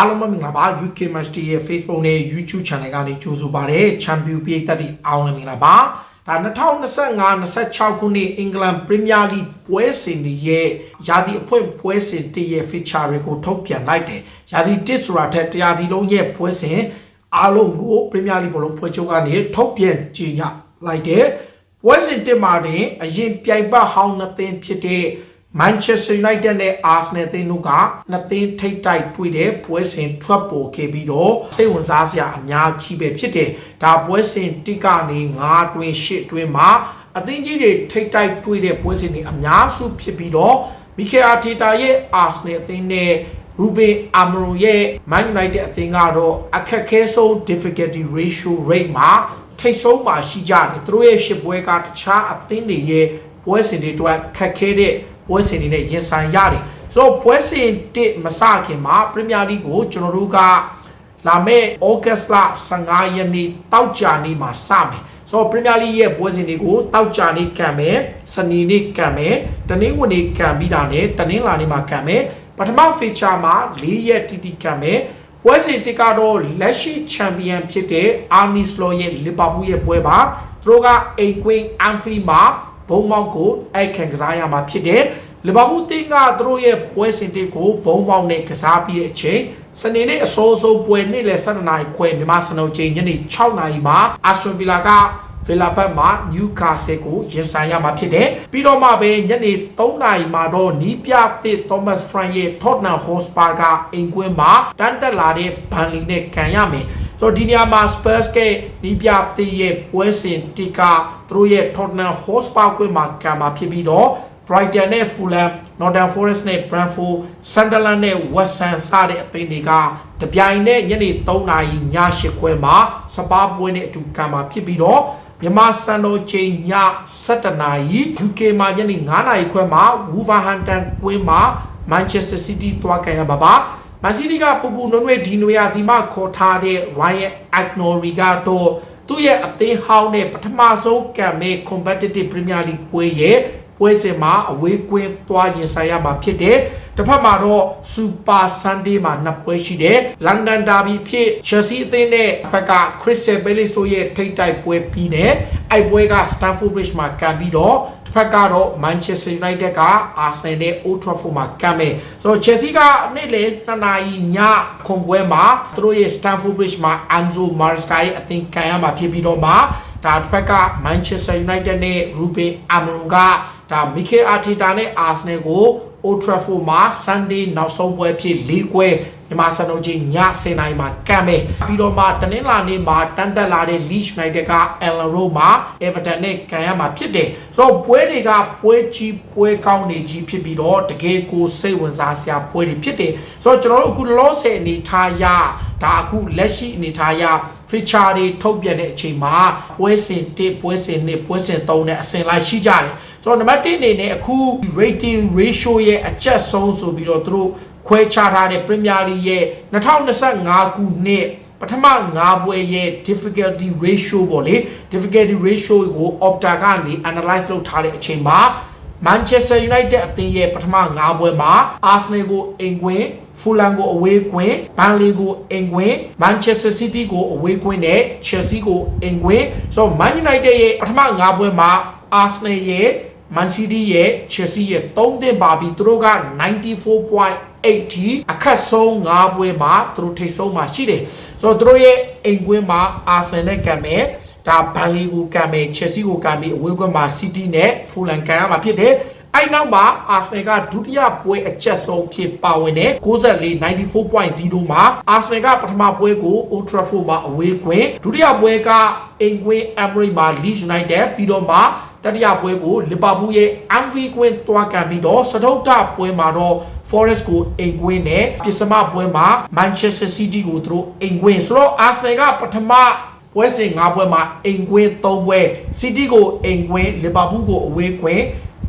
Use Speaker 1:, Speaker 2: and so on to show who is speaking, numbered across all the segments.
Speaker 1: အားလုံးပဲမင်္ဂလာပါ UK Match Day ရဲ့ Facebook နဲ့ YouTube Channel ကနေကြိုဆိုပါရစေ Champion ပြည်သက်တွေအားလုံးမင်္ဂလာပါဒါ2025-26ခုနှစ်အင်္ဂလန်ပရီးမီးယားလိပွဲစဉ်တွေရဲ့ရာသီအဖွင့်ပွဲစဉ်တရဲ့ feature တွေကိုထုတ်ပြန်လိုက်တယ်ရာသီတစ်ဆိုတာထက်တရားသီလုံးရဲ့ပွဲစဉ်အားလုံးကိုပရီးမီးယားလိဘောလုံးပွဲချုပ်ကနေထုတ်ပြန်ကြေညာလိုက်တယ်ပွဲစဉ်တစ်မှာတင်အရင်ပြိုင်ပတ်ဟောင်းနှစ်သင်းဖြစ်တဲ့ Manchester United နဲ့ Arsenal အသင်းတို့ကနှစ်သင်းထိပ်တိုက်တွေ့တဲ့ပွဲစဉ်ထွက်ပေါ်ခဲ့ပြီးတော့စိတ်ဝင်စားစရာအများကြီးပဲဖြစ်တယ်။ဒါပွဲစဉ်တိကနေ9တွင်10တွင်မှာအသင်းကြီးတွေထိပ်တိုက်တွေ့တဲ့ပွဲစဉ်တွေအများစုဖြစ်ပြီးတော့မီခဲအာတီတာရဲ့ Arsenal အသင်းနဲ့ Ruben Amorim ရဲ့ Man United အသင်းကတော့အခက်ခဲဆုံး difficulty ratio rate မှာထိတ်ဆုံးမှာရှိကြတယ်။သူတို့ရဲ့ရှစ်ပွဲကတခြားအသင်းတွေရဲ့ပွဲစဉ်တွေအတွက်ခက်ခဲတဲ့ ပွဲစဉ်တွေနဲ့ရင်ဆိုင်ရတယ်ဆိုတော့ပွဲစဉ်တစ်မစခင်မှာပရီးမီးယားလိကိုကျွန်တော်တို့ကလာမယ့်ဩဂတ်လ15ရက်နေ့တောက်ကြနေ့မှာစမယ်ဆိုတော့ပရီးမီးယားလိရဲ့ပွဲစဉ်တွေကိုတောက်ကြနေ့ကံမယ်စနေနေ့ကံမယ်တနင်္ဂနွေနေ့ကံပြီးတာနဲ့တနင်္လာနေ့မှာကံမယ်ပထမ feature မှာ၄ရက်တိတိကံမယ်ပွဲစဉ်တစ်ကတော့လက်ရှိချန်ပီယံဖြစ်တဲ့အာနီစလောရဲ့လီဗာပူးရဲ့ပွဲပါသူတို့ကအိမ်ကွင်းအန်ဖီမှာ ဘုံမောက်ကိုအိုက်ခံကစားရမှာဖြစ်တယ်လီဗာပူးတင်းကသူတို့ရဲ့ပွဲစဉ်တစ်ကိုဘုံမောက်နဲ့ကစားပြီးတဲ့အချိန်စနေနေ့အစိုးဆုံးပွဲနေ့လယ်7နာရီခွဲမြန်မာစံတော်ချိန်ညနေ6နာရီမှာအာဆွန်ဗီလာကဗီလာဘတ်မှာနျူကာဆယ်ကိုရင်ဆိုင်ရမှာဖြစ်တယ်ပြီးတော့မှပဲညနေ3နာရီမှာတော့နီးပြတစ်သောမတ်ဖရန်ရဲ့ Tottenham Hotspur ကအိမ်ကွင်းမှာတန်းတက်လာတဲ့ဘန်လီနဲ့ကန်ရမယ် ဆိုတော့ဒီနေရာမှာ Spurs ကနီးပြတစ်ရဲ့ပွဲစဉ်တီကသူတို့ရဲ့ Tottenham Hotspur ကွင်းမှာကန်မှာဖြစ်ပြီးတော့ Brighton နဲ့ Fulham, Nottingham Forest နဲ့ Brentford, Sunderland နဲ့ West Ham စတဲ့အသင်းတွေကတပြိုင်နက်ညနေ3နာရီည8ခွဲမှာစပါးပွဲနဲ့အတူကံမှာဖြစ်ပြီးတော့မြန်မာစံတော်ချိန်ည7နာရီ UK မှာညနေ9နာရီခွဲမှာ Wolverhampton ကွင်းမှာ Manchester City တွားကန်ရပါပါ မန်စီးတီးကပူပူနွဲ့နွဲ့ဒီနွေယာဒီမခေါ်ထားတဲ့ Ryan Agnori ကတော့သူ့ရဲ့အသင်းဟောင်းနဲ့ပထမဆုံးကံမဲ့ Competitive Premier League ပွဲရဲ့ပွဲစဉ်မှာအဝေးကွင်းသွားရင်ဆိုင်ရမှာဖြစ်တယ်။တစ်ဖက်မှာတော့ Super Sunday မှာနှစ်ပွဲရှိတယ်။ London Derby ဖြစ် Chelsea အသင်းနဲ့ဘက်က Crystal Palace တို့ရဲ့ထိပ်တိုက်ပွဲပြီးနေ။အဲ့ပွဲက Stamford Bridge မှာကန်ပြီးတော့ တစ်ဖက်ကတော့ Manchester United က Arsenal နဲ့ Old Trafford မှာကန်မယ်။ဆိုတော့ Chelsea ကနေ့လေ2နာရီညခုံပွဲမှာသူတို့ရဲ့ Stamford Bridge မှာ Enzo Maresca ရဲ့အသင်းကန်ရမှာဖြစ်ပြီးတော့မှဒါတစ်ဖက်က Manchester United နဲ့ Ruben Amorim ကဒါမီခဲအာတီတာနဲ့အာဆနယ်ကို Old Trafford မှာ Sunday နောက်ဆုံးပွဲဖြစ်၄ပွဲမြန်မာစံတော်ချိန်ည10:00နာရီမှာကမ်းမယ်ပြီးတော့မှတနင်္လာနေ့မှာတန်တက်လာတဲ့ Leeds United က Ellen Road မှာ Everton နဲ့ကန်ရမှာဖြစ်တယ်ဆိုတော့ပွဲတွေကပွဲကြီးပွဲကောင်းနေကြီးဖြစ်ပြီးတော့တကယ်ကိုစိတ်ဝင်စားစရာပွဲတွေဖြစ်တယ်ဆိုတော့ကျွန်တော်တို့အခုလောဆယ်အနေထားရဒါအခုလက်ရှိအနေထားရ feature တွေထုတ်ပြန်တဲ့အချိန်မှာပွဲစဉ်1ပွဲစဉ်2ပွဲစဉ်3နဲ့အစဉ်လိုက်ရှိကြတယ်ဆိုတော့နံပါတ်1အနေနဲ့အခု rating ratio ရဲ့အကျက်ဆုံးဆိုပြီးတော့သူတို့ခွဲခြားထားတဲ့ Premier League ရဲ့2025ခုနှစ်ပထမ9ပွဲရဲ့ difficulty ratio ပေါ့လေ difficulty ratio ကို Opta ကနေ analyze လုပ်ထားတဲ့အချိန်မှာ Manchester United အသင်းရဲ့ပထမ9ပွဲမှာ Arsenal ကိုအိမ်ကွင်း Fulham ကိုအဝေးကွင်း Burnley ကိုအိမ်ကွင်း Manchester City ကိုအဝေးကွင်းနဲ့ Chelsea ကိုအိမ်ကွင်းဆိုတော့ Man United ရဲ့ပထမ9ပွဲမှာ Arsenal ရဲ့ Man City ရဲ့ Chelsea ရဲ့3သင်းပါပြီးသူတို့က94.8ထိအခက်ဆုံး9ပွဲမှာသူတို့ထိပ်ဆုံးမှာရှိတယ်ဆိုတော့သူတို့ရဲ့အိမ်ကွင်းမှာ Arsenal နဲ့ကံမယ်ဒါဘန်လီကိုကံမယ် Chelsea ကိုကံပြီးအဝေးကွင်းမှာ City နဲ့ Fulham ကံရမှာဖြစ်တယ် အဲ့နောက်မှာအာဆနယ်ကဒုတိယပွဲအချက်ဆုံးဖြစ်ပါဝင်တဲ့94 94.0မှာအာဆနယ်ကပထမပွဲကို Old Trafford မှာအဝေးကွင်းဒုတိယပွဲကအင်ကွင်း Emirates မှာ Leeds United ပြီးတော့မှတတိယပွဲကိုလီဗာပူးရဲ့ Anfield ကွင်းတွားကန်ပြီးတော့စတုတ္ထပွဲမှာတော့ Forest ကိုအိမ်ကွင်းနဲ့ပြစမပွဲမှာ Manchester City ကိုသူတို့အိမ်ကွင်းဆိုတော့ Arsenal ကပထမပွဲစဉ်၅ပွဲမှာအိမ်ကွင်း၃ပွဲ City ကိုအိမ်ကွင်း Liverpool ကိုအဝေးကွင်း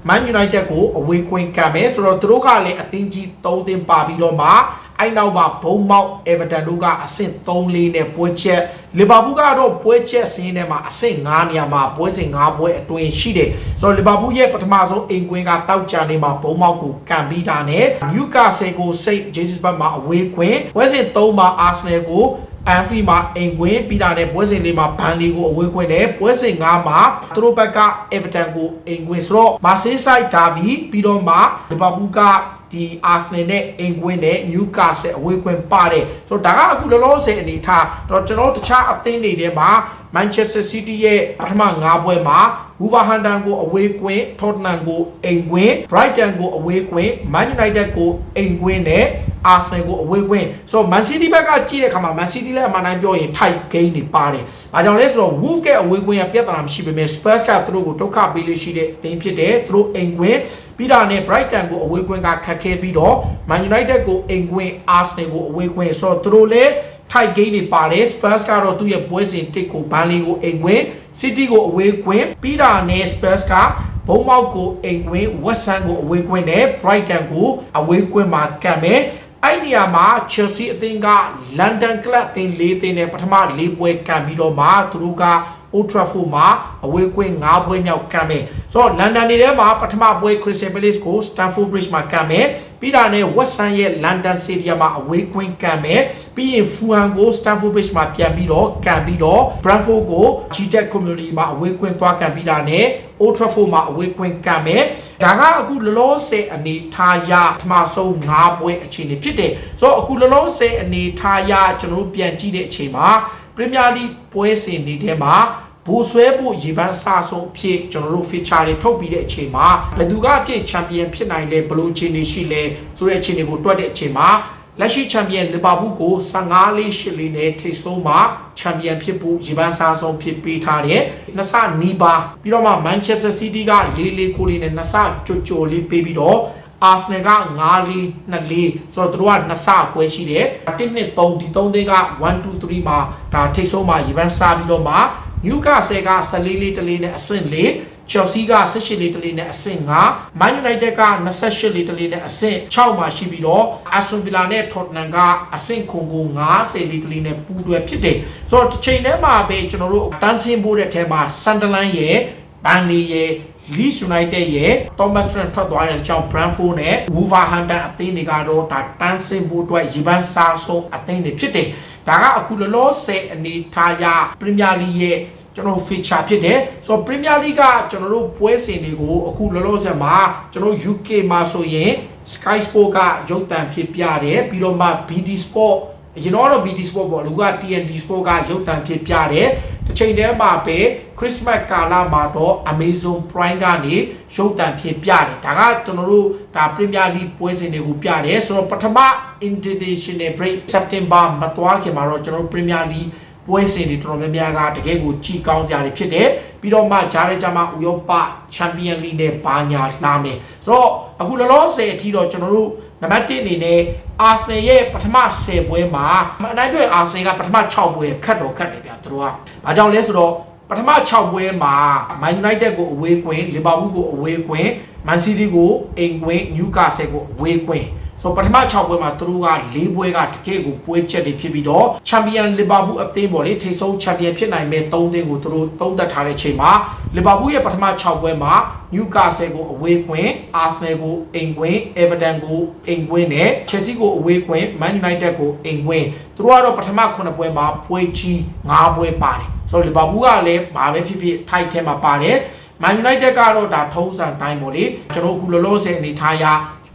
Speaker 1: Man United ကိုအဝေးကွင်းကံမယ်ဆိုတော့သူတို့ကလည်းအသင်းကြီး၃သင်းပါပြီးတော့မှအဲ့နောက်မှာဘုံမောက် Everton တို့ကအဆင့်3-4နဲ့ပွဲချက်လီဗာပူးကတော့ပွဲချက်စင်းထဲမှာအဆင့်9နေရာမှာပွဲစဉ်9ပွဲအတွင်းရှိတယ်ဆိုတော့လီဗာပူးရဲ့ပထမဆုံးအိမ်ကွင်းကတောက်ကြနေမှာဘုံမောက်ကိုကံပြီးတာနဲ့ Newcastle ကို St. James Park မှာအဝေးကွင်းပွဲစဉ်3မှာ Arsenal ကို အန်ဖီမှာအိမ်ကွင်းပြီးတာနဲ့ပွဲစဉ်လေးမှာဘန်လီကိုအဝေးကွင်းနဲ့ပွဲစဉ်9မှာသူတို့ဘက်က Everton ကိုအိမ်ကွင်းဆိုတော့မာဆေးဆိုင်ဒါဘီပြီးတော့မှလီဗာပူးကဒီအာဆနယ်နဲ့အင်ကွင်းနဲ့နျူကာဆယ်အဝေးကွင်းပါတယ်ဆိုတော့ဒါကအခုလောလောဆယ်အနေထားတော့ကျွန်တော်တခြားအသင်းတွေထဲမှာ Manchester City ရဲ့ပထမ9ပွဲမှာ Wolverhampton ကိုအဝေးကွင်း Tottenham ကိုအိမ်ကွင်း Brighton ကိုအဝေးကွင်း Man United ကိုအိမ်ကွင်းနဲ့ Arsenal ကိုအဝေးကွင်းဆိုတော့ Man City ဘက်ကကြည့်တဲ့အခါမှာ Man City လည်းအမှန်တမ်းပြောရင် tight game တွေပါတယ်။ဘာကြောင့်လဲဆိုတော့ Wolves ကအဝေးကွင်းကပြဿနာမရှိပေမဲ့ Spurs ကသူတို့ကိုဒုက္ခပေးလို့ရှိတဲ့အသင်းဖြစ်တယ်။သူတို့အိမ်ကွင်းပြီးတာနဲ့ Brighton ကိုအဝေးကွင်းကခတ်ခဲပြီးတော့ Man United ကိုအိမ်ကွင်း Arsenal ကိုအဝေးကွင်းဆိုတော့သူတို့လည်း tight game တွေပါတယ် Spurs ကတော့သူ့ရဲ့ပွဲစဉ်တစ်ကိုဘန်လီကိုအိမ်ကွင်း City ကိုအဝေးကွင်းပြီးတာနဲ့ Spurs ကဘုံမောက်ကိုအိမ်ကွင်း West Ham ကိုအဝေးကွင်းနဲ့ Brighton ကိုအဝေးကွင်းမှာကံမယ်အဲ့ဒီနေရာမှာ Chelsea အသင်းက London Club အသင်း၄သင်းနဲ့ပထမ၄ပွဲကံပြီးတော့မှသူတို့က Old Trafford မှာအဝေးကွင်း၅ပွဲမြောက်ကံမယ်ဆိုတော့လန်ဒန်နေထဲမှာပထမပွဲ Crystal Palace ကို Stamford Bridge မှာကံမယ် ပြီးတာနဲ့ West Ham ရဲ့ London Stadium မှာအဝေးကွင်းကံမယ်ပြီးရင် Fulham ကို Stamford Bridge မှာပြန်ပြီးတော့ကံပြီးတော့ Brentford ကို GTEC Community မှာအဝေးကွင်းသွားကံပြီးတာနဲ့ Old Trafford မှာအဝေးကွင်းကံမယ်ဒါကအခုလောလောဆယ်အနေထားရပထမဆုံး၅ပွဲအခြေအနေဖြစ်တယ်ဆိုတော့အခုလောလောဆယ်အနေထားရကျွန်တော်တို့ပြန်ကြည့်တဲ့အချိန်မှာ Premier League ပွဲစဉ်တွေထဲမှာ ဘူဆွဲဖို့ရေပန်းစဆုံးအဖြစ်ကျွန်တော်တို့ feature တွေထုတ်ပြီးတဲ့အချိန်မှာဘယ်သူကအဖြစ်ချန်ပီယံဖြစ်နိုင်လဲဘယ်လိုအခြေအနေရှိလဲဆိုတဲ့အခြေအနေကိုတွက်တဲ့အချိန်မှာလက်ရှိချန်ပီယံလီဗာပူးကို15လေး8လေးနဲ့ထိပ်ဆုံးမှာချန်ပီယံဖြစ်ဖို့ရေပန်းစားဆုံးဖြစ်ပေးထားတယ်။နှစ်ဆနီးပါးပြီးတော့မှ Manchester City ကလေးလေးကိုလေးနဲ့နှစ်ဆကြိုကြိုလေးပေးပြီးတော့အာဆနယ်က9လေး2လေးဆိုတော့သူတို့ကနှစ်ဆကွဲရှိတယ်1နှစ်3ဒီ3သင်းက1 2 3မှာဒါထိပ်ဆုံးမှာရေပန်းစားပြီးတော့မှ နျူကာဆယ်က14လေးတလေးနဲ့အဆင့်၄ Chelsea က18လေးတလေးနဲ့အဆင့်5 Man United က28လေးတလေးနဲ့အဆင့်6မှာရှိပြီးတော့ Aston Villa နဲ့ Tottenham ကအဆင့်ခုန်ကို90လေးတလေးနဲ့ပူးတွဲဖြစ်တယ်ဆိုတော့တစ်ချိန်တည်းမှာပဲကျွန်တော်တို့တန်းစင်းဖို့တဲ့အထက်မှာ Sunderland ရဲ့ Burnley ရဲ့ Leeds United ရဲ့ Thomas Frank ထွက်သွားတဲ့အကြောင်း Brentford နဲ့ Wolverhampton အသင်းတွေကတော့ဒါတန်းစင်ဖို့အတွက်ရေပန်းစားဆုံးအသင်းတွေဖြစ်တယ်။ဒါကအခုလောလောဆယ်အနေထားရ Premier League ရဲ့ကျွန်တော် feature ဖြစ်တယ်ဆိုတော့ Premier League ကကျွန်တော်တို့ပွဲစဉ်တွေကိုအခုလောလောဆယ်မှာကျွန်တော် UK မှာဆိုရင် Sky Sport ကရုပ်သံဖြစ်ပြတယ်ပြီးတော့မှ BT Sport ကျွန်တော်တော့ BT Sport ပေါ့လူက TNT Sport ကရုပ်သံဖြစ်ပြတယ်တစ်ချိန်တည်းမှာပဲ Christmas ကာလမှာတော့ Amazon Prime ကနေရုပ်သံဖြစ်ပြတယ်ဒါကကျွန်တော်တို့ဒါ Premier League ပွဲစဉ်တွေကိုပြတယ်ဆိုတော့ပထမ International Break September မသွားခင်မှာတော့ကျွန်တော်တို့ Premier League ပွဲစဉ်တွေတော်တော်များများကတကယ်ကိုကြီးကောင်းကြတယ်ဖြစ်တယ်ပြီးတော့မှဂျားရဲဂျာမဥရောပချန်ပီယံလိနဲ့ဘာညာလာမယ်ဆိုတော့အခုလောလောဆယ်အထိတော့ကျွန်တော်တို့နံပါတ်1အနေနဲ့အာဆနယ်ရဲ့ပထမ10ပွဲမှာအနိုင်ပြအာဆနယ်ကပထမ6ပွဲခတ်တော့ခတ်တယ်ဗျာသူတို့ကဘာကြောင့်လဲဆိုတော့ပထမ6ပွဲမှာ Man United ကိုအဝေးကွင်း Liverpool ကိုအဝေးကွင်း Man City ကိုအိမ်ကွင်း Newcastle ကိုအဝေးကွင်း ဆိုပထမ6ပွဲမှာသူတို့က၄ပွဲကတကယ့်ကိုပွဲချက်တွေဖြစ်ပြီးတော့ချန်ပီယံလီဗာပူးအသင်းပေါ့လေထိပ်ဆုံးချန်ပီယံဖြစ်နိုင်မဲ့၃သင်းကိုသူတို့သုံးသက်ထားတဲ့ချိန်မှာလီဗာပူးရဲ့ပထမ6ပွဲမှာနျူကာဆယ်ကိုအဝေးကွင်းအာဆနယ်ကိုအိမ်ကွင်းအေဗာတန်ကိုအိမ်ကွင်းနဲ့ချက်စီကိုအဝေးကွင်းမန်ယူနိုက်တက်ကိုအိမ်ကွင်းသူတို့ကတော့ပထမ9ပွဲမှာပွဲကြီး9ပွဲပါတယ်ဆိုတော့လီဗာပူးကလည်းဘာပဲဖြစ်ဖြစ်ထိုက်ထဲမှာပါတယ်မန်ယူနိုက်တက်ကတော့ဒါထုံးစံတိုင်းပေါ့လေကျွန်တော်အခုလောလောဆယ်အနေထားရ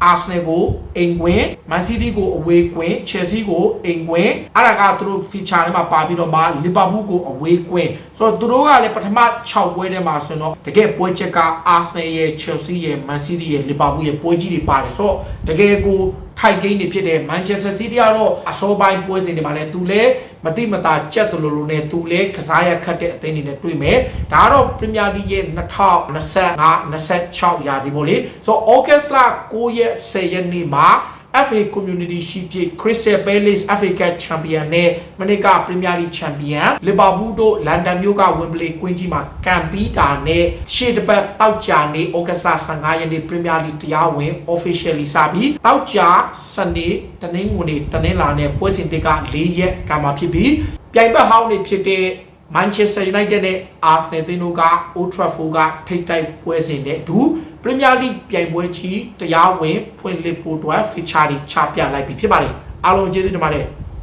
Speaker 1: အာဆနယ်ကိုအိမ်ကွင်းမန်စီးတီးကိုအဝေးကွင်းချယ်ဆီကိုအိမ်ကွင်းအဲ့ဒါကသူတို့ feature ထဲမှာပါပြီးတော့မှလီဗာပူးကိုအဝေးကွင်းဆိုတော့သူတို့ကလည်းပထမ6ပွဲထဲမှာဆိုတော့တကယ်ပွဲချက်ကအာဆနယ်ရဲ့ချယ်ဆီရဲ့မန်စီးတီးရဲ့လီဗာပူးရဲ့ပွဲကြီးတွေပါတယ်ဆိုတော့တကယ်ကို ထိုက်ဂိမ်းတွေဖြစ်တဲ့မန်ချက်စတာစီးတီးကတော့အစောပိုင်းပွဲစဉ်တွေမှာလည်းသူလည်းမတိမတာကြက်တလူလူနဲ့သူလည်းကစားရခတ်တဲ့အသင်းတွေနဲ့တွေ့မယ်ဒါကတော့ပရီးမီယာလိရဲ့2025 26ရာသီပေါ့လေဆိုတော့ဩဂတ်စ်လ9ရက်10ရက်နေ့မှာ FA Community Shield ဖြစ် Crystal Palace FA Cup Champion နဲ့မနစ်က Premier League Champion Liverpool တို့လန်ဒန်မြို့က Wembley ကွင်းကြီးမှာကံပြီးတာနဲ့ရှေ့တစ်ပတ်တောက်ကြနေ August 15ရက်နေ့ Premier League တရားဝင် officially စပြီးတောက်ကြစနေတနင်္ဂနွေနေ့တနင်္လာနဲ့ပွဲစဉ်တစ်က၄ရက်ကမှာဖြစ်ပြီးပြိုင်ဘက်ဟောင်းတွေဖြစ်တဲ့ Manchester United နဲ့ Arsenal တင်းတို့က Old Trafford ကထိပ်တိုက်ပွဲစဉ်နဲ့အတူ Premier League ပြိုင်ပွဲကြီးတရားဝင်ဖွင့်လှစ်ဖို့အတွက် feature တွေချပြလိုက်ပြီဖြစ်ပါတယ်အားလုံးကျေးဇူးတင်ပါတယ်